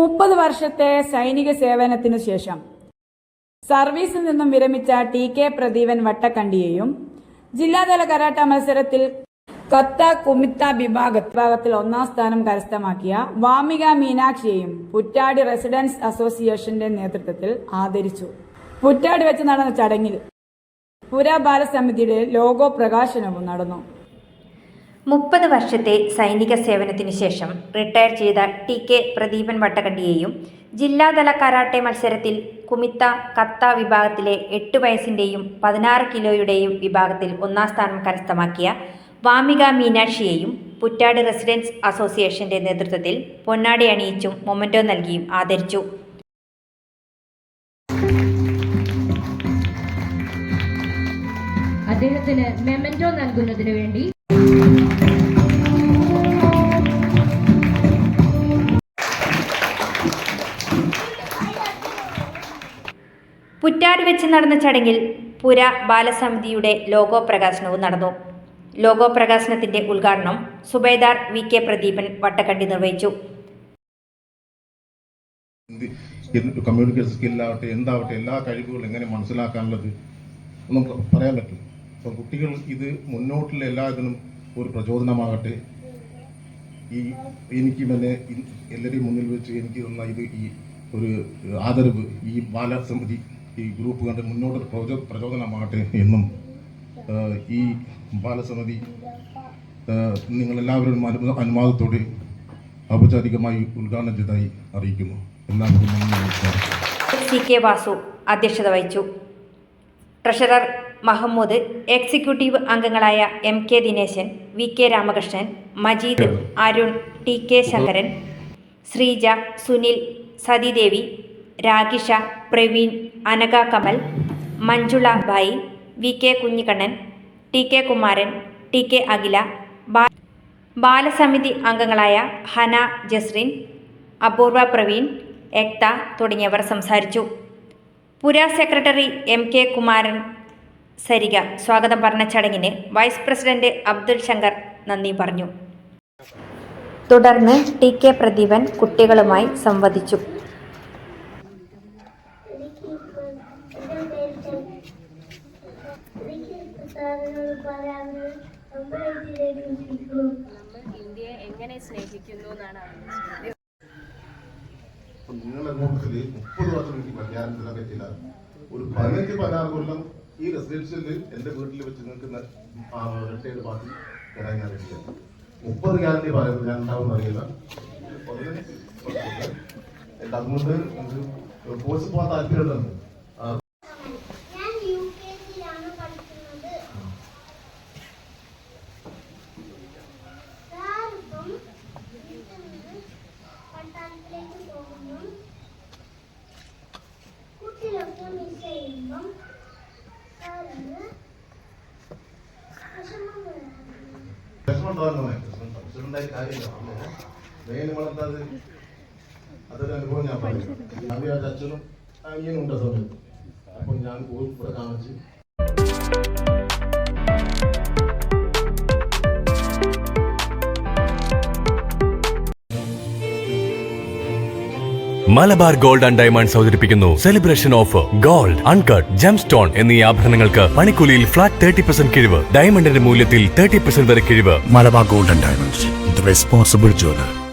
മുപ്പത് വർഷത്തെ സൈനിക സേവനത്തിനു ശേഷം സർവീസിൽ നിന്നും വിരമിച്ച ടി കെ പ്രദീപൻ വട്ടക്കണ്ടിയെയും ജില്ലാതല കരാട്ട മത്സരത്തിൽ കത്ത കുമിത്ത വിഭാഗ വിഭാഗത്തിൽ ഒന്നാം സ്ഥാനം കരസ്ഥമാക്കിയ വാമിക മീനാക്ഷിയെയും പുറ്റാടി റെസിഡൻസ് അസോസിയേഷന്റെ നേതൃത്വത്തിൽ ആദരിച്ചു. പുറ്റാടി വെച്ച് നടന്ന ചടങ്ങിൽ പുരാബാലസമിതിയുടെ ലോഗോ പ്രകാശനവും നടന്നു. മുപ്പത് വർഷത്തെ സൈനിക സേവനത്തിനു ശേഷം റിട്ടയർ ചെയ്ത ടി കെ പ്രദീപൻ വട്ടകണ്ടിയെയും ജില്ലാതല കരാട്ടെ മത്സരത്തിൽ കുമിത്ത കത്ത വിഭാഗത്തിലെ എട്ട് വയസ്സിന്റെയും പതിനാറ് കിലോയുടെയും വിഭാഗത്തിൽ ഒന്നാം സ്ഥാനം കരസ്ഥമാക്കിയ വാമിക മീനാക്ഷിയെയും പുറ്റാട് റെസിഡൻസ് അസോസിയേഷന്റെ നേതൃത്വത്തിൽ പൊന്നാടി അണിയിച്ചും മൊമന്റോ നൽകിയും ആദരിച്ചു. അദ്ദേഹത്തിന് മെമന്റോ നൽകുന്നതിനു വേണ്ടി പുറ്റാട് വെച്ച് നടന്ന ചടങ്ങിൽ പുര ബാലസമിതിയുടെ ലോഗോ പ്രകാശനവും നടന്നു. ലോഗോ പ്രകാശനത്തിന്റെ ഉദ്ഘാടനം സുബേദാർ വി കെ പ്രദീപൻ വട്ടക്കണ്ടി നിർവഹിച്ചു. കമ്മ്യൂണിക്കേഷൻ സ്കില്ലാവട്ടെ എന്താവട്ടെ എല്ലാ കഴിവുകളും എങ്ങനെ മനസ്സിലാക്കാനുള്ളത് ഒന്നും പറയാൻ പറ്റും. അപ്പം കുട്ടികൾ ഇത് മുന്നോട്ടുള്ള എല്ലാ ഇതിനും ഒരു പ്രചോദനമാകട്ടെ. ഈ എനിക്ക് തന്നെ എല്ലാവരെയും മുന്നിൽ വെച്ച് എനിക്ക് തന്ന ഇത് ഈ ഒരു ആദരവ് ഈ ബാലസമിതി ഈ ഗ്രൂപ്പ് കണ്ട് മുന്നോട്ട് പ്രചോ പ്രചോദനമാകട്ടെ എന്നും ഈ ബാലസമിതി നിങ്ങളെല്ലാവരും അനു അനുവാദത്തോടെ ഔപചാരികമായി ഉദ്ഘാടനം ചെയ്തതായി അറിയിക്കുന്നു. എല്ലാവർക്കും നന്ദി സി കെ വാസു അധ്യക്ഷത വഹിച്ചു. ട്രഷറർ മഹമ്മൂദ് എക്സിക്യൂട്ടീവ് അംഗങ്ങളായ M K Dineshan V K Ramakrishnan Majeed Arun T K Sankaran Sreeja Sunil Sathidevi Ragisha Praveen Anaka Kamal Manjula Bhai V K Kunhikannan T K Kumaran T K Akhila ബാലസമിതി അംഗങ്ങളായ ഹന ജസ്റിൻ അപൂർവ പ്രവീൺ എക്ത തുടങ്ങിയവർ സംസാരിച്ചു. പുര secretary M K Kumaran Sarika സ്വാഗതം പറഞ്ഞ ചടങ്ങിന് വൈസ് പ്രസിഡന്റ് അബ്ദുൽ ശങ്കർ നന്ദി പറഞ്ഞു. തുടർന്ന് ടി കെ പ്രദീപൻ കുട്ടികളുമായി സംവദിച്ചു. ഇന്ത്യയെ എങ്ങനെ സ്നേഹിക്കുന്നു എന്നാണ് ആലോചിച്ചത് അപ്പം നിങ്ങളുടെ കൂട്ടത്തിൽ മുപ്പത് വർഷം എനിക്ക് പറ്റില്ല. ഒരു പതിനഞ്ച് പതിനാറ് കൊല്ലം ഈ റെസിഡൻഷ്യലിൽ എന്റെ വീട്ടിൽ വെച്ച് നിങ്ങൾക്ക് റിട്ടയർഡ് പാർട്ടി തരാൻ ഞാൻ റെഡിയാണ് മുപ്പത് ഗ്യാരണ്ടി പറയുന്നത് ഞാൻ ഉണ്ടാവും അറിയില്ല. എന്റെ അതുകൊണ്ട് ഒരു കോഴ്സ് പോകാൻ താല്പര്യമുണ്ടെന്ന് മെയിൻ അതൊരു അനുഭവം ഞാൻ ഞാൻ വിചാരിച്ച അച്ഛനും അനിയനും ഉണ്ട് അപ്പം ഞാൻ പോയി ഇവിടെ കാണിച്ച് മലബാർ ഗോൾഡ് ആൻഡ് ഡയമണ്ട്സ് അവതരിപ്പിക്കുന്നു celebration offer gold uncut gemstone എന്നീ ആഭരണങ്ങൾക്ക് പണിക്കൂലിയിൽ ഫ്ലാറ്റ് തേർട്ടി പെർസെന്റ് കിഴിവ് ഡയമണ്ടിന്റെ മൂല്യത്തിൽ തേർട്ടി പെർസെന്റ് വരെ കിഴിവ് Malabar gold and diamonds responsible jeweler.